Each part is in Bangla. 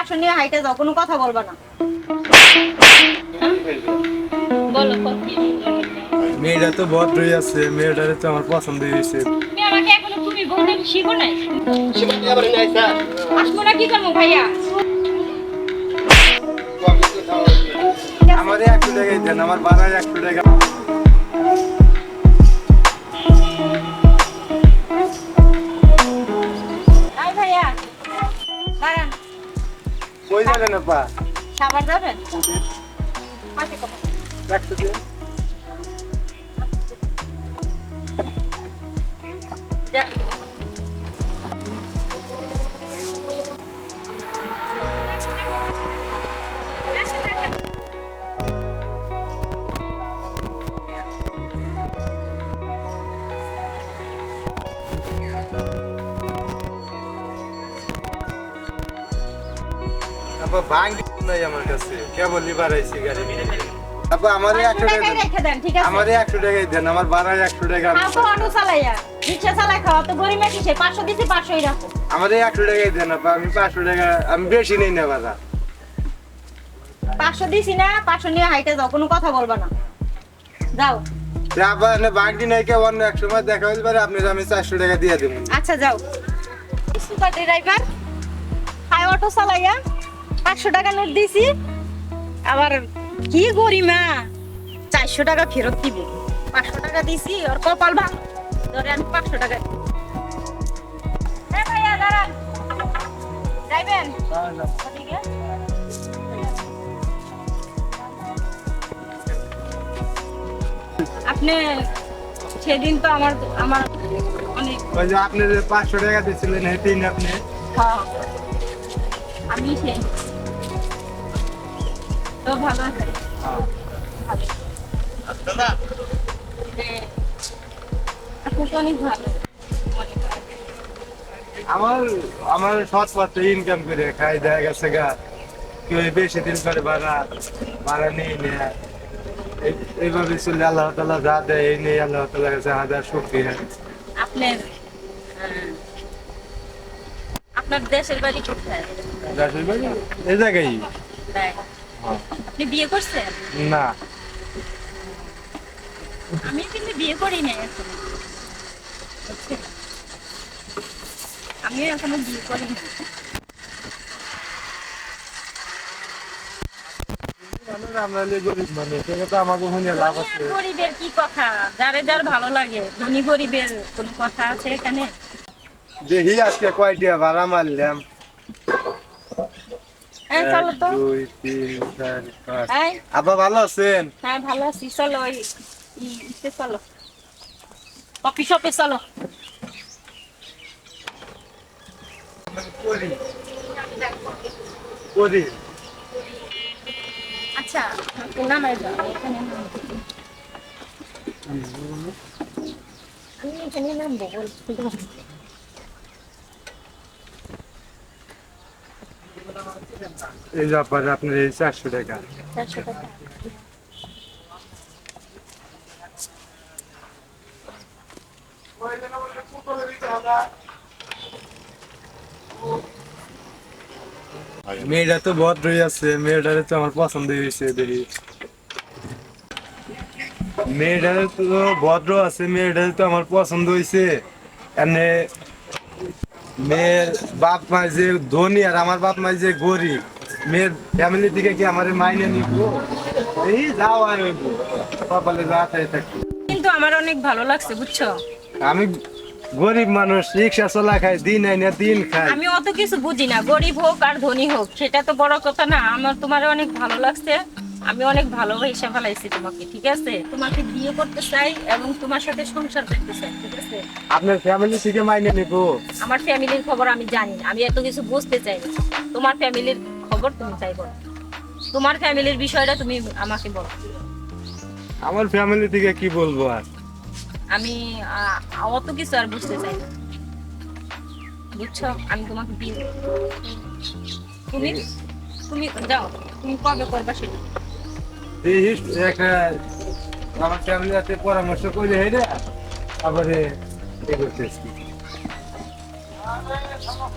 পাঁচশো নিয়ে হাইটে যাও কোনো কথা বলবা না। বলো মেয়েটা তো ভদ্রই আছে মেয়েটারে তো আমার পছন্দ হয়েছে। আমাকে এখনও তুমি বলতে শিখো নাই? আসব না কি করব ভাইয়া? আমার একশো টাকাই দেন আমার বাড়ায় একশো টাকা। যাবেন আপা? সাবার যাবেন? রাখতে দিন। আপা নাই আমার কাছে। কেবল লিভার আইছি গাড়ি আপা আমার একশো টাকা রেখে দেন ঠিক আছে? আমার একশো টাকাই দেন আমার বাড়ায় একশো টাকা আমি অটো চালাইয়া রিক্সা চালাই খাওয়া তো গরিব কিসে পাঁচশো দিছি পাঁচশোই রাখো। আমার একশো টাকাই দেন আপা আমি পাঁচশো টাকা আমি বেশি নেই না দিছি না নিয়ে হাইটে যাও কোনো কথা বলবা না। যাও। আবার বাংটি নাই কে অন্য এক সময় দেখা পারে আপনি আমি চারশো টাকা দিয়ে দেবেন আচ্ছা যাও। সুপার ড্রাইভার হাই অটো চালাইয়া পাঁচশো টাকা নোট দিছি। আবার কি গরিমা চারশো টাকা ফেরত দিব। পাঁচশো টাকা দিছি ওর কপাল ভাঙ ধরে আমি পাঁচশো টাকা। হ্যাঁ যাইবেন? আপনি সেদিন তো আমার আমার অনেক ওই যে আপনি যে পাঁচশো টাকা দিয়েছিলেন আপনি হ্যাঁ। আমি সেই তো ভালো আছে। অনেক ভালো। আমার আমার সৎ পথে ইনকাম করে খাই দেখা গেছে গা কেউ বেশি দিন করে ভাড়া ভাড়া নিয়ে নেয়। এইভাবে চলে আল্লাহ তালা যা দেয় এই নিয়ে আল্লাহ তালা কাছে হাজার শুক্রিয়া। আপনার আপনার দেশের বাড়ি কোথায়? রাসেল ভাই এই জায়গায়। আপনি বিয়ে করছেন? না। আমি কিন্তু বিয়ে করি না এখন। বিয়ে করি না আমরা হলে গরিব মানুষ এটা তো আমাকে শুনে লাভ ধনী আছে। আর গরিবের কি কথা? যারে যার ভালো লাগে। ধনী গরিবের কোনো কথা আছে এখানে? দেখি আজকে কয়টা ভাড়া মারলাম। দুই তিন চার পাঁচ। আবার ভালো আছেন? হ্যাঁ ভালো আছি। চলো ওই চলো। কফি শপে চলো। আচ্ছা নামাই যাও। এখানে। আমি এখানে নামবো। বল। এই আপনার এই চারশো টাকা। চারশো টাকা। মেয়েটা তো ভদ্রই আছে মেয়েটারে তো আমার পছন্দ হয়েছে দেখি। মেয়েটারে তো ভদ্র আছে মেয়েটারে তো আমার পছন্দ হয়েছে। এনে মেয়ের বাপ মা যে ধনী আর আমার বাপ মা যে গরিব মেয়ের ফ্যামিলি থেকে কি আমার মাইনে নিব? এই যাও আর কপালে যা থাকে থাকি কিন্তু আমার অনেক ভালো লাগছে বুঝছ? আমি গরিব মানুষ রিক্সা চলা খাই দিন আইনা দিন খাই। আমি অত কিছু বুঝি না গরিব হোক আর ধনী হোক সেটা তো বড় কথা না আমার তোমার অনেক ভালো লাগছে। আমি অনেক ভালোবেসে ফেলাইছি তোমাকে ঠিক আছে? তোমাকে বিয়ে করতে চাই এবং তোমার সাথে সংসার করতে চাই ঠিক আছে? আপনার ফ্যামিলি থেকে মাইনে নিব। আমার ফ্যামিলির খবর আমি জানি আমি এত কিছু বুঝতে চাই না। তোমার ফ্যামিলির খবর তুমি চাই বলো। তোমার ফ্যামিলির বিষয়টা তুমি আমাকে বলো। আমার ফ্যামিলি থেকে কি বলব আর? আমি অত কিছু আর বুঝতে চাই না। বুঝছ? আমি তোমাকে বিয়ে করব। তুমি তুমি যাও তুমি কবে করবা সেটা? আমার ফ্যামিলি সাথে পরামর্শ করে হেরে তারপরে এ করতেছি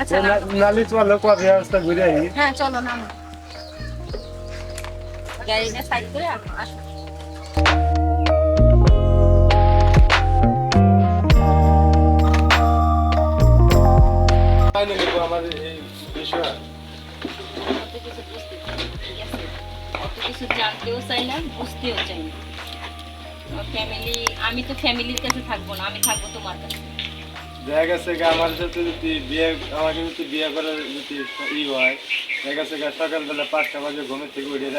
আচ্ছা না নালি চলো কবে রাস্তা ঘুরে আই হ্যাঁ চলো নামো। গাড়িটা সাইড করে আসো। আসো ফাইনালি আমার এই বিষয়। কিছু জানতেও চাই না, বুঝতেও চাই না। ফ্যামিলি আমি তো ফ্যামিলির কাছে থাকব না, আমি থাকব তোমার কাছে। পাঁচটা বাজে ঘুমের থেকে উঠে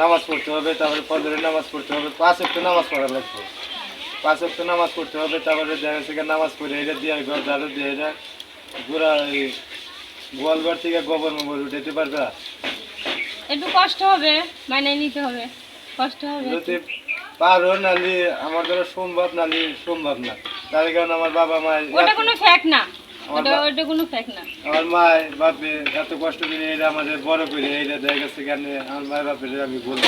নামাজ পড়তে হবে, তারপরে নামাজ পড়তে হবে, পাঁচ একটা নামাজ লাগবে। পাঁচ একটা নামাজ পড়তে হবে, তারপরে দেখা নামাজ পড়ে দিয়ে ঘর দিয়ে পুরা গোয়ালঘর থেকে গোবর মোবর উঠাইতে পারবা? একটু কষ্ট হবে মানে নিতে হবে কষ্ট হবে। যদি পারো নালি আমার দ্বারা সম্ভব নালি সম্ভব না। তার কারণে আমার বাবা মা ওটা কোনো ফ্যাক্ট না। ওটা ওটা কোনো ফ্যাক্ট না। আমার মা বাপে এত কষ্ট করে এটা আমাদের বড় করে এটা দেখা গেছে কেন? আমার মা বাপের আমি বলব।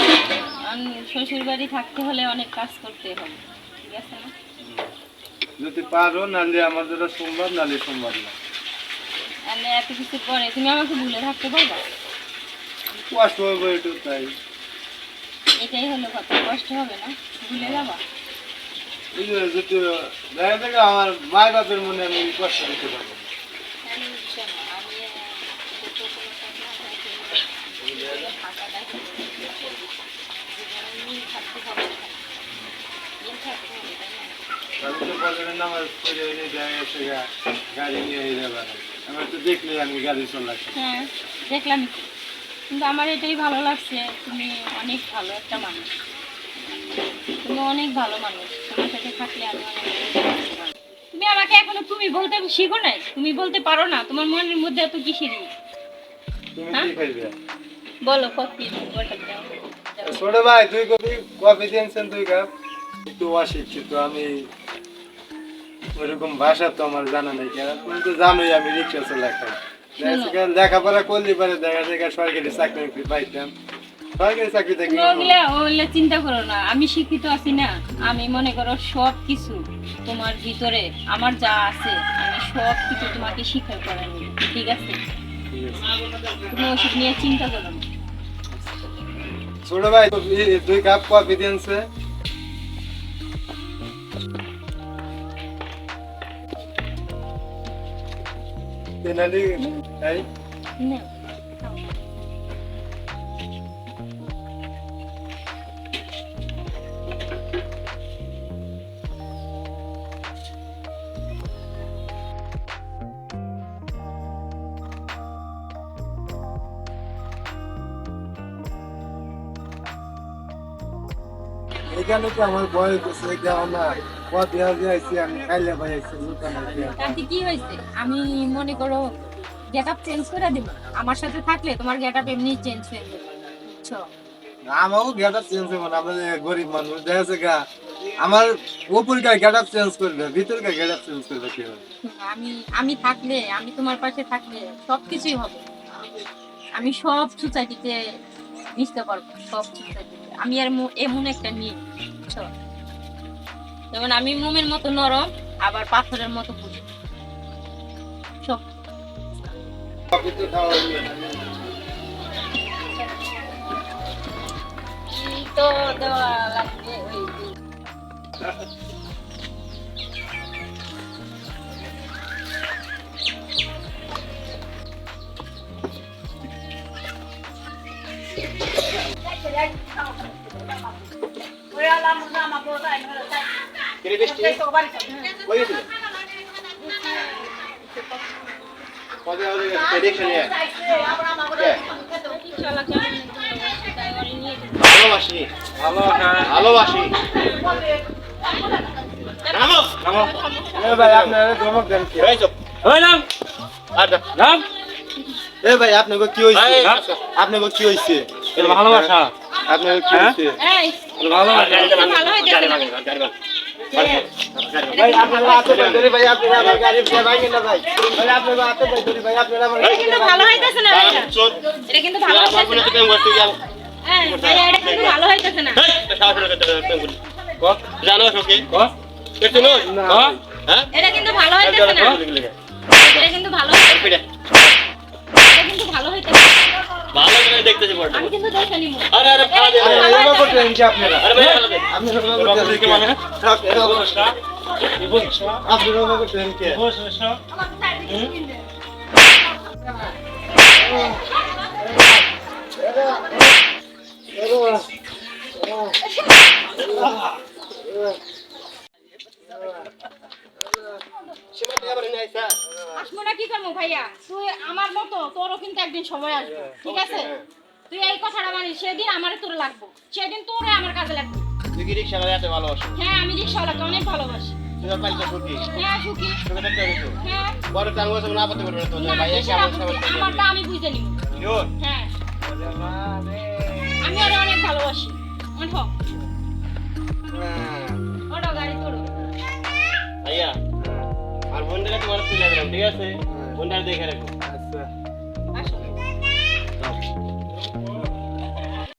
শ্বশুর বাড়ি থাকতে হলে অনেক কাজ করতে হবে ঠিক আছে না? যদি পারো নালে আমার দ্বারা সম্ভব নালে সম্ভব না। এত কিছু পরে তুমি আমাকে ভুলে থাকতে পারবা? কষ্ট হবে একটু তাই। এটাই হলো কথা কষ্ট হবে না ভুলে যাবা। দেখা থেকে আমার মা বাপের মনে আমি কষ্ট দিতে পারব। আমি তো গাড়ি নিয়ে যাবার আমার তো দেখলে আমি গাড়ি চলাচ্ছি। হ্যাঁ দেখলাম। কিন্তু আমার এটাই ভালো লাগছে তুমি অনেক ভালো একটা মানুষ। তুমি অনেক ভালো মানুষ। তোমার সাথে থাকলে আমি অনেক। তুমি আমাকে এখনও তুমি বলতে শিখো নাই? তুমি বলতে পারো না? তোমার মনের মধ্যে এত কিসেরই তুমি হ্যাঁ? বলো দাও। ছোট ভাই দুই কপি কপি দিয়েছেন দুই কাপ। একটু অশিক্ষিত আমি ওইরকম ভাষা তো আমার জানা নেই। কেন তুমি তো জানোই আমি রিক্সা চালাতাম। লেখাপড়া করলে পরে দেখা যায় সরকারি চাকরি পাইতাম। সরকারি চাকরি থেকে ওগুলা ওগুলা চিন্তা করো না আমি শিক্ষিত আছি না। আমি মনে করো সব কিছু তোমার ভিতরে আমার যা আছে আমি সব কিছু তোমাকে শিক্ষা করে ঠিক আছে? তুমি ওষুধ নিয়ে চিন্তা করো না। ছোট ভাই দুই কাপ কপি দিয়েছে তেনালি এই না এখানে তো আমার বয়স হচ্ছে এটা আমার কপি হাজে আইছি আমি খাইলে ভাই তাতে কি হয়েছে আমি মনে করো গেট আপ চেঞ্জ করে দেবো। আমার সাথে থাকলে তোমার গেট আপ এমনি চেঞ্জ হয়ে যাবে। বুঝছ? আমারও গেট আপ চেঞ্জ হবে না আমরা গরিব মানুষ দেখা যাচ্ছে গা আমার উপরকার গেট আপ চেঞ্জ করবে ভিতরকার গেট আপ চেঞ্জ করবে কি হবে? আমি আমি থাকলে আমি তোমার পাশে থাকলে সব কিছুই হবে। আমি সব সোসাইটিতে মিশতে পারব সব সোসাইটিতে। আমি আর এমন একটা মেয়ে বুঝছ? যেমন আমি মোমের মতো নরম আবার পাথরের মতো বুঝি। সব। কপি তো খাওয়া হইবে না। কি তো দেওয়া লাগবে ওই যে। ইনশাআল্লাহ কেমন একদম তাই বাড়ি নিয়ে যাব। ভালোবাসি। ভালো হ্যাঁ। ভালোবাসি। নামো। নামো। এ ভাই আপনারা ধমক দেন কি? হয়েছে আপনার ওই নাম। আর নাম? এ ভাই আপনাকে কি হইছে? আপনাকে কি হইছে? ভালোবাসা। আপনাকে কি হ্যাঁ? আপনারা আপনারা আপনারা আপনারা হ্যাঁ, ক? জানো সখী? ক? দেখছ না? না। ক? হ্যাঁ? এটা কিন্তু ভালো হইতেছে না। এটা কিন্তু ভালো এটা কিন্তু ভালো হইতেছে না। ভালো করে দেখতেছি বড়টা আমি কিন্তু দেখে নিব আরে আরে ফালা দে আরে ভালো এভাবে হইতেছে আপনারা আরে ভাই আপনি এভাবে বাবা করতেন কি? মানে থাক, এভাবে করতেন। আপনি এভাবে করতেন কি? আমার দে। আসব না কি করব ভাইয়া তুই আমার মতো তোরও কিন্তু একদিন সময় আসবে ঠিক আছে তুই এই কথাটা মানিস সেদিন আমারে তোর লাগবো। সেদিন তোরে আমার কাজে লাগবে। তুই কি রিক্সা চালাতে ভালোবাসো হ্যাঁ আমি রিক্সাওয়ালাকে অনেক ভালোবাসি। তুই তো পাইছো সুখী হ্যাঁ সুখী হ্যাঁ। বড় চালু আছে না আপত্তি করবে তো ভাই এসে আমার আমারটা আমি বুঝে নিব। হ্যাঁ। আমি ওরে অনেক ভালোবাসি। ওঠো ওঠো গাড়ি তোলো। ভাইয়া আর বোনটাকে তোমার তুলে দিলাম ঠিক আছে? বোনটা দেখে রাখো।